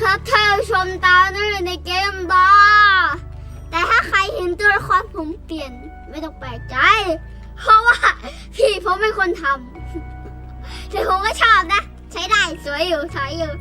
ครับท่าชมตาด้ในเกมบอแต่ถ้าใครเห็นตัวละครผมเปลี่ยนไม่ต้องแปลกใจ เพราะว่าพี่ผมเป็นคนทำแต่ผมก็ชอบนะ ใช้ได้สวยอยู่สวยอยู่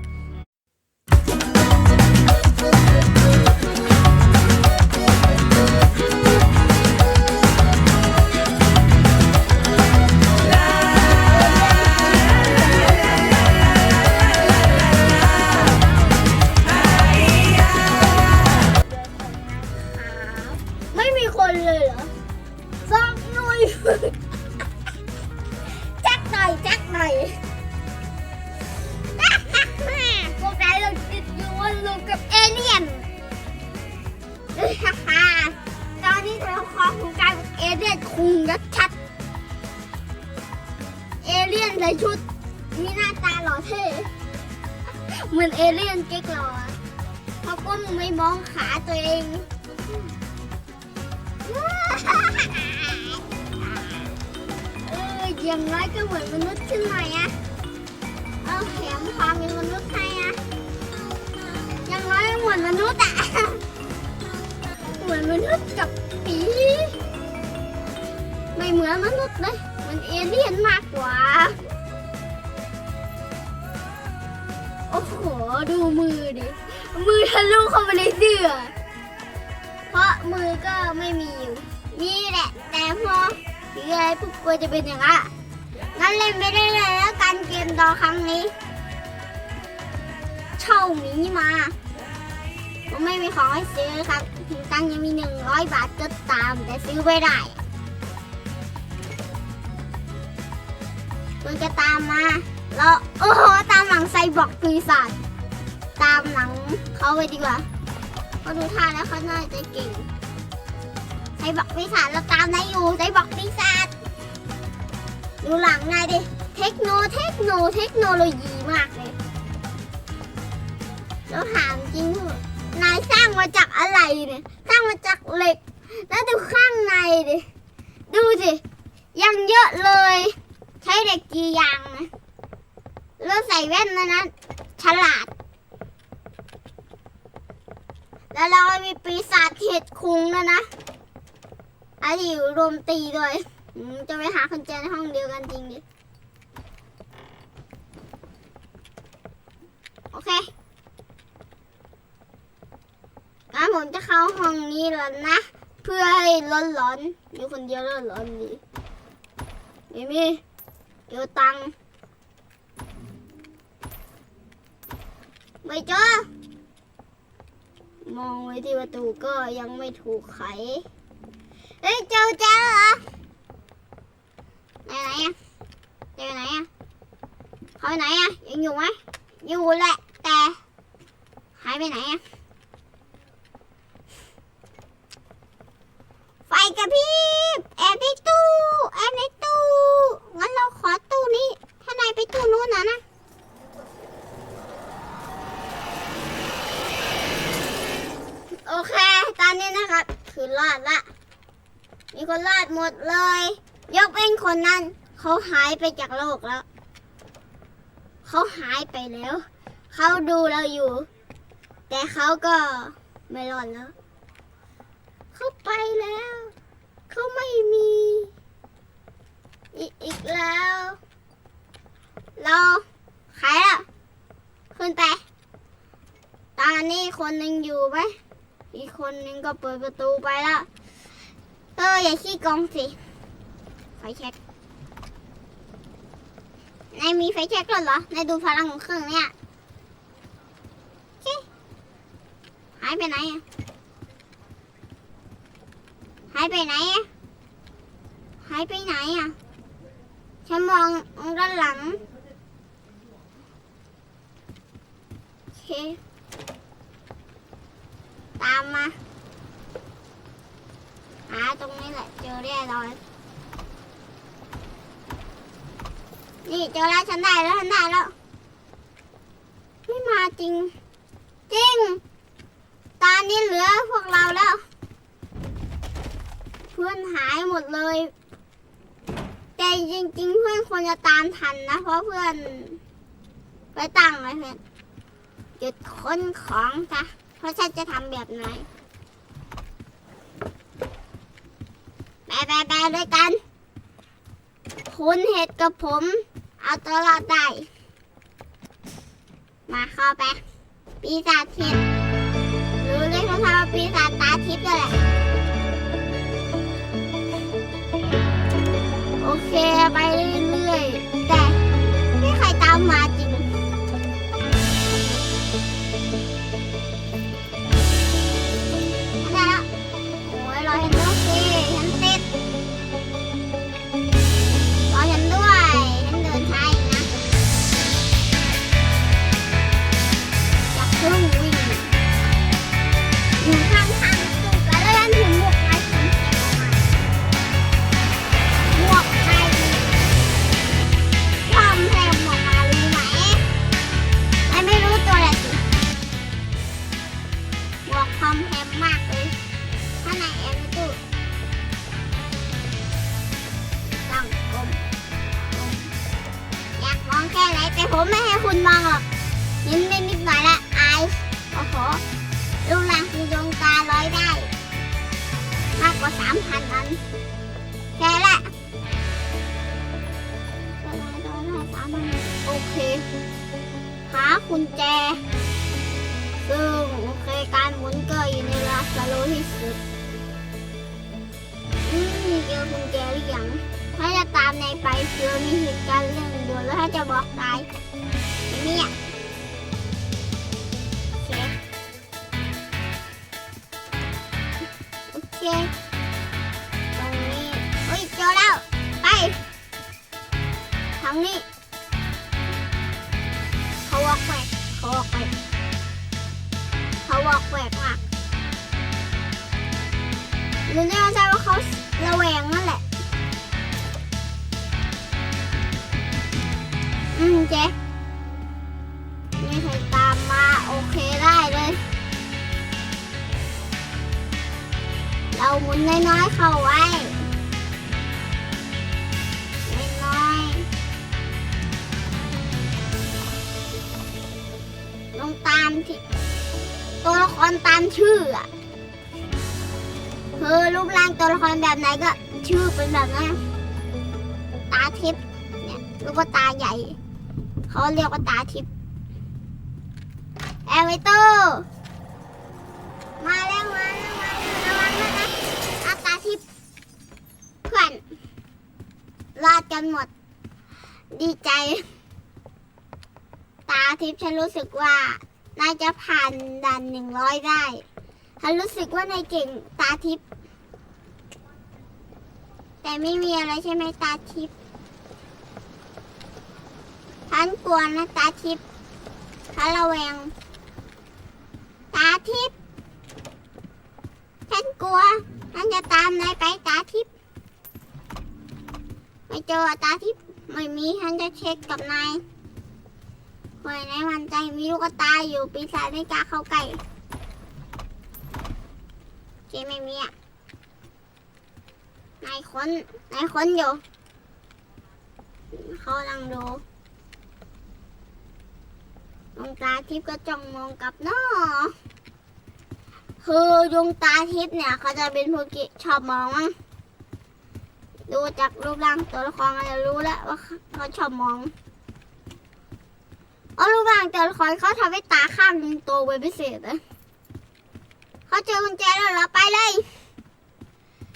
อย่างน้อยก็เหมือนมนุษย์ขึ้นหน่อยอะเอาแถมความเป็นมนุษย์ให้อะอย่างน้อยก็เหมือนมนุษย์อะเหมือนมนุษย์กับปีไม่เหมือนมนุษย์เลยมันเอเลี่ยนมากกว่า โอ้โห ดูมือดิ มือทะลุเข้าไปในเสื้อ เพราะมือก็ไม่มีอยู่ มีแหละ แต่พอถืออะไรปุ๊บกลัวจะเป็นอย่างนั้น งั้นเล่นไปได้เลยแล้วกันเกมดอครั้งนี้ เช่าหมีมาผมไม่มีของให้ซื้อครับถึงตังยังมีหนึ่งร้อยบาทก็ตาม แต่ซื้อไม่ได้คุณจะตามมาแล้วโอ้โหตามหลังไซบอกปีศาจตามหลังเขาไปดีกว่าเขาดูท่าแล้วเขาน่าจะเก่งไซบอกปีศาจเราตามนายอยู่ไซบอกปีศาจ ดูหลังนายดิ เทคโน เทคโน เทคโนโลยีมากเลย แล้วถามจริงเถอะนายสร้างมาจากอะไรเนี่ย สร้างมาจากเหล็ก แล้วดูข้างในดิ ดูสิ ยังเยอะเลย ใช้เหล็กกี่อย่างนะแล้วใส่แว่นนะนะ ฉลาด แล้วเรามีปีศาจเห็ดคุงด้วยนะอันนี้อยู่รวมตีด้วย จะไปหาคนแจในห้องเดียวกันจริงดิ โอเคงั้นผมจะเข้าห้องนี้แล้วนะ เพื่อให้ร้อนๆอยู่คนเดียวร้อนดีม่มีเดี๋ยวตังไม่เจอมองไว้ที่ประตูก็ยังไม่ถูกไข เฮ้ย เจอเจอเหรอ อะเจอไหนอะเขาไปไหนอะยังอยู่ไหมอยู่แหละแต่หายไปไหนอะไฟกระพริบแอบในตู้แอบในตู้งั้นเราขอตู้นี้ถ้านายไปตู้นู้นนะนะโอเค ตอนนี้นะครับ คือรอดละ มีคนรอดหมดเลย ยกเป็นคนนั้น เขาหายไปจากโลกแล้ว เขาหายไปแล้ว เขาดูเราอยู่ แต่เขาก็ไม่รอดแล้ว เขาไปแล้ว เขาไม่มีอีอีกแล้ว เราขายแล้ว ขึ้นไป ตอนนี้คนหนึ่งอยู่ไหม อีกคนหนึ่งก็เปิดประตูไปแล้ว เอออย่าขี้กองสิไฟแช็ก นายมีไฟแช็กแล้วเหรอนายดูพลังของเครื่องเนี่ยโอเคหายไปไหนอะหายไปไหนอะหายไปไหนอะฉันมองด้านหลังโอเคตามมาหาตรงนี้แหละเจอแน่นอน นี่เจอแล้วฉันได้แล้วฉันได้แล้ว ไม่มาจริง จริง ตอนนี้เหลือพวกเราแล้ว เพื่อนหายหมดเลย แต่จริง ๆ เพื่อนควรจะตามทันนะ เพราะเพื่อน ไปตั้งไว้เพื่อนจุดค้นของจ้ะเพราะฉันจะทำแบบไหนไปไปไปด้วยกัน คุณเห็ดกับผม เอาตัวรอดได้มาเข้าไป ปีศาจทิพย์รู้เลยเขาทำว่าปีศาจตาทิพย์เลยแหละ โอเค ไปเรื่อย กุญแจ ซึ่งโอเคการหมุนเก็อยู่ในเวลาสโลที่สุดอืมเจอกุญแจหรือยังถ้าจะตามในไปเจอมีเหตุการณ์เรื่องด่วนแล้วถ้าจะบอกตายเนี่ยโอเคโอเคตรงนี้เฮ้ยเจอแล้ว ไปทางนี้ อกแหวกมากหนูไม่าใจว่าเขาระแวงนั่นแหละ อืมเจ๊ไม่เคยตามมา โอเคได้เลย เราหมุนน้อยๆเข้าไว้ ครตามชื่ออะคือรูปร่างตัวละครแบบไหนก็ชื่อเป็นแบบนั้นตาทิพย์เนี่ยลูกตาใหญ่ เขาเรียกว่าตาทิพย์แอร์ไวโตมาแล้วมาแล้วมาแล้วระวังนะนะอาตาทิพย์เพื่อนรอดกันหมด ดีใจ ตาทิพย์ฉันรู้สึกว่า น่าจะผ่านด่านหนึ่งร้อยได้ฉันรู้สึกว่านายเก่งตาทิพย์แต่ไม่มีอะไรใช่ไหมตาทิพย์ฉันกลัวนะตาทิพย์ฉันระแวง ตาทิพย์ฉันกลัวฉันจะตามนายไปตาทิพย์ไม่เจอตาทิพย์ไม่มีฉันจะเช็คกับนาย หวยในวันใจมีลูกตาอยู่ปีศาจไม่กล้าเข้าใกล้เจไม่มีอะนายค้นนายค้นอยู่เขากำลังดูดวงตาทิพย์ก็จ้องมองกลับเนาะคือดวงตาทิพย์เนี่ย เขาจะเป็นพวกที่ชอบมองมั้งดูจากรูปร่างตัวละครก็จะรู้แล้วว่าเขาชอบมอง เอาลูกบางแต่ละครเขาทำให้ตาข้างหนึงโตเป็นพิเศษเลเขาเจอกุญแจแล้วเราไปเลย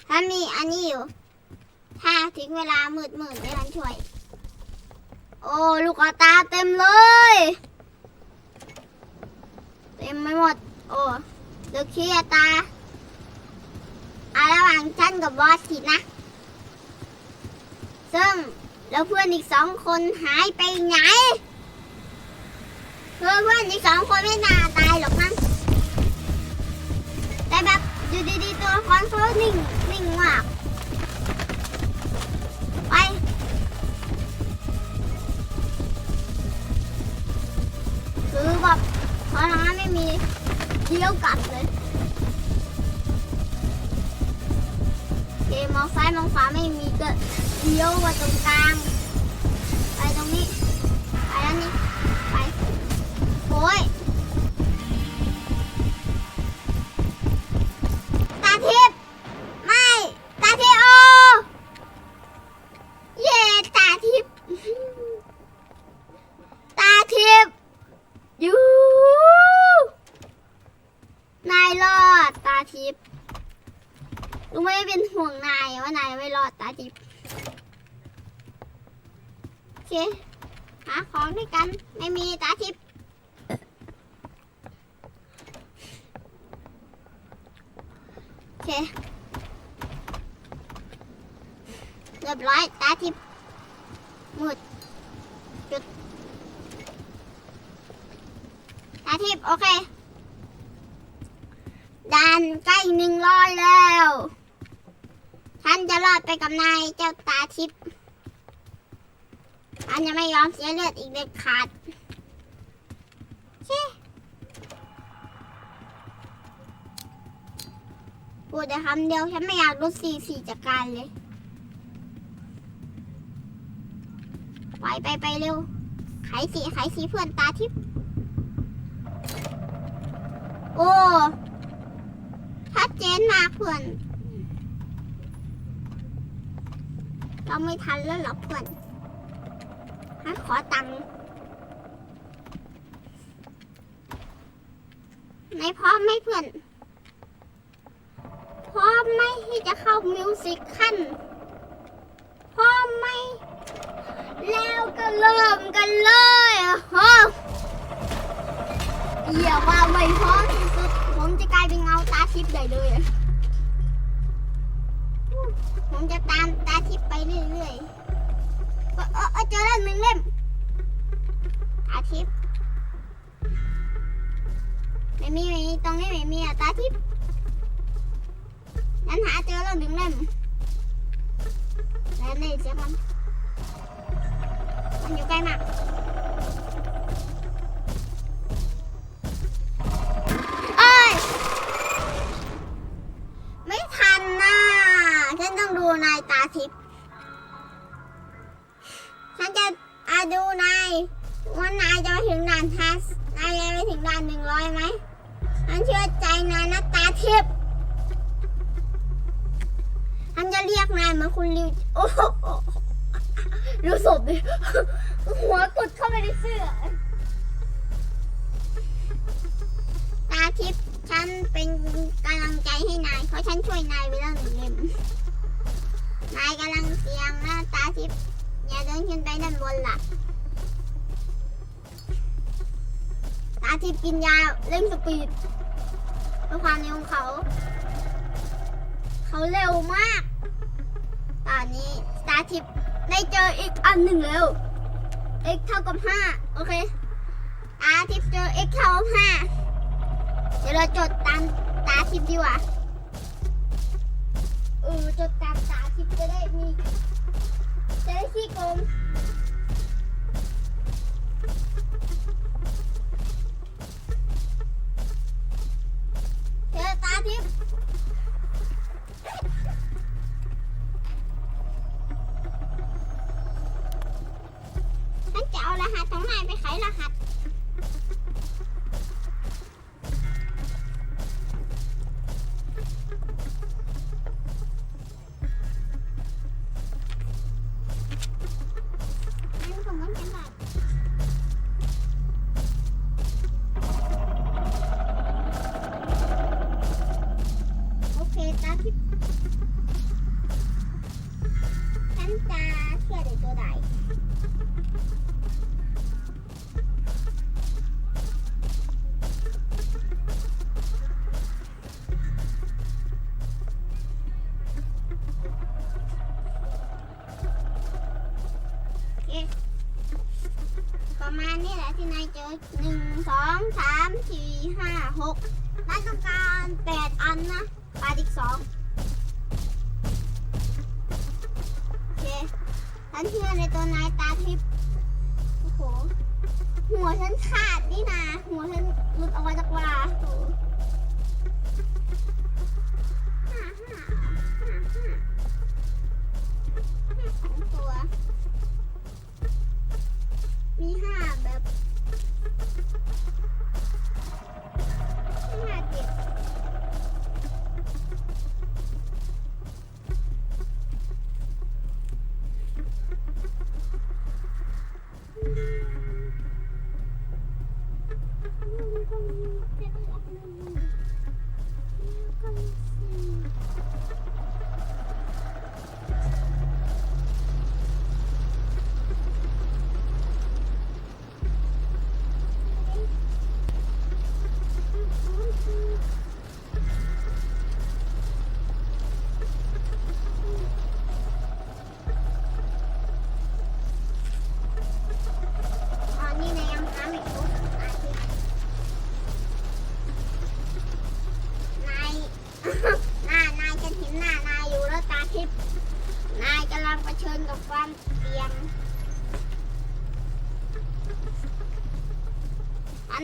ถ้ามีอันนี้อยู่ ถ้าถึงเวลามืดมืดไม่ทันช่วย โอ้ลูกตาเต็มเลย เต็มไม่หมด โอ้เดือขี้ตาอะระหว่างฉันกับบอสสินะ ซึ่งแล้วเพื่อนอีกสองคนหายไปไหน เพื่อนเพื่อนอีกสองคนไม่น่าตายหรอกมั้งแต่แบบอยู่ดีๆตัวละครเขานิ่งนิ่งมากไปคือแบบพอทางนั้นไม่มีเลี้ยวกลับเลยเคมองซ้ายมองขวาไม่มีก็เลี้ยวมาตรงกลางไปตรงนี้้ยตาทิพไม่ ตาทิโอ เย่ตาทิพตาทิพยูนายรอดตาทิพย์ลุงไม่เป็นห่วงนายว่านายไม่รอดตาทิพย์โอเค รียบร้อยตาทิพย์มืดจุดตาทิพย์โอเคด่านใกล้หนึ่งร้อยแล้วฉันจะรอดไปกับนายเจ้าตาทิพย์ฉันจะไม่ยอมเสียเลือดอีกเด็ดขาดเช่พูดแต่คำเดียวฉันไม่อยากลดสี่สี่จากการเลย ไปไปไปเร็วไขสีไขสีเพื่อนตาทิพย์โอ้ชัดเจนมากเพื่อน เราไม่ทันแล้วหรอเพื่อนฮะขอตังค์ไหนพร้อมไหมเพื่อน พร้อมไหมที่จะเข้ามิวสิกขั้นพร้อมไหม แล้วก็เริ่มกันเลยอะฮะอย่าว่าไม่พร้อมที่สุด ผมจะกลายเป็นเงาตาทิพย์ได้เลย ผมจะตามตาทิพย์ไปเรื่อยๆเออเออเออเจอแล้วหนึ่งเล่มตาทิพย์ไม่มีไม่มีตรงนี้ไม่มีอะตาทิพย์นั้นหาเจอแล้วหนึ่งเล่มแล้วนี่เสียงมัน มันอยู่ใกล้มากเอ้ย ไม่ทันนะฉันต้องดูนายตาทิพย์ฉันจะอาดูนายว่านายจะไปถึงด่านทัสนายจะไปถึงด่านหนึ่งร้อยไหมฉันเชื่อใจนายนะตาทิพย์ฉันจะเรียกนายเมือคุณริวโอ้โห ดูศพดิ หัวกดเข้าไปในเสื้อ ตาทิพย์ฉันเป็นกำลังใจให้นาย เพราะฉันช่วยนายไปแล้วหนึ่งเล่มนายกำลังเสียงนะตาทิพย์อย่าเดินขึ้นไปด้านบนล่ะ ตาทิพย์กินยาเร่งสปีดเพื่อความเร็วของเขา เขาเร็วมาก ตอนนี้ตาทิพย์ ได้เจออีกอันหนึ่งแล้ว x เท่ากับห้าโอเคตาทิพย์เจอ x เท่ากับห้าเดี๋ยวเราจดตามตาทิพย์ดีกว่าเออจดตามตาทิพย์จะได้มีจะได้ขี้โกงเจอตาทิพย์ ไปไขรหัส ที่นายเจอหนึ่งสองสามสี่ห้าหกนายต้องการแปดอันนะปาดอีกสองโอเคฉันเชื่อในตัวนายตาทิพย์โอ้โหหัวฉันขาดนี่นาหัวฉันหลุดออกมาจากว่า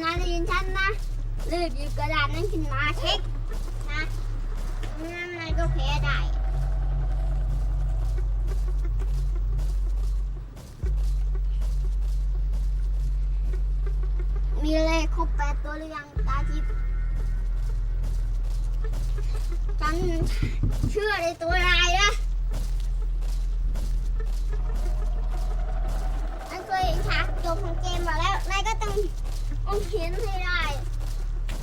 นายได้ยินฉันนะรีบหยิบกระดาษนั้นขึ้นมาเช็คนะไม่งั้นนายก็แพ้ได้มีเลขครบแปดตัวหรือยังตาทิพย์ฉันเชื่อในตัวนายนะฉันเคยเห็นฉากจบของเกมมาแล้วนายก็ต้อง ต้องเห็นให้ได้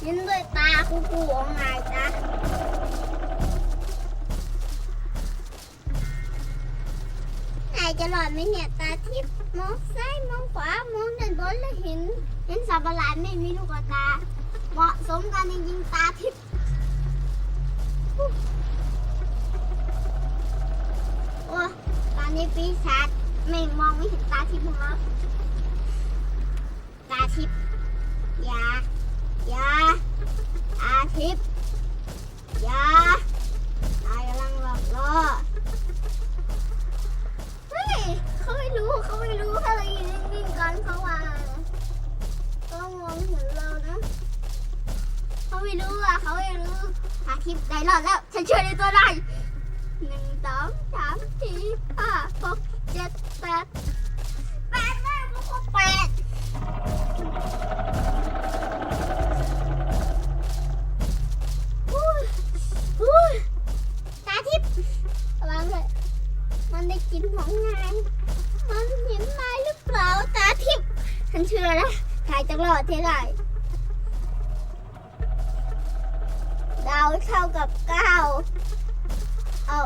เห็นด้วยตาคูคูของนายจ้ะนายจะหลอดไหมเนี่ยตาทิพย์มองซ้ายมองขวามองด้านบนแล้วเห็น เห็นสัตว์ประหลาดไม่มีลูกตา เหมาะสมกันจริงๆตาทิพย์โอ้ตอนนี้ปีศาจไม่มองไม่เห็นตาทิพย์ของเราตาทิพย์อ ย่าอย่าตาทิพย์อย่านายกำลังหลอกล่อเฮ้ยเขาไม่รู้เขาไม่รู้เขาเลยยืนนิ่งๆกันเพราว่าต้องมองเห็นเรานะเขาไม่รู้อะเขาไม่รู้อาทิตย์ได้รอดแล้วฉันเชื่อในตัวได้หนึ่งสองสามสี่ห้าหกเจ็ดแปด อนะใครจะรอดที่ไหนดาวเท่ากับเก้าเอา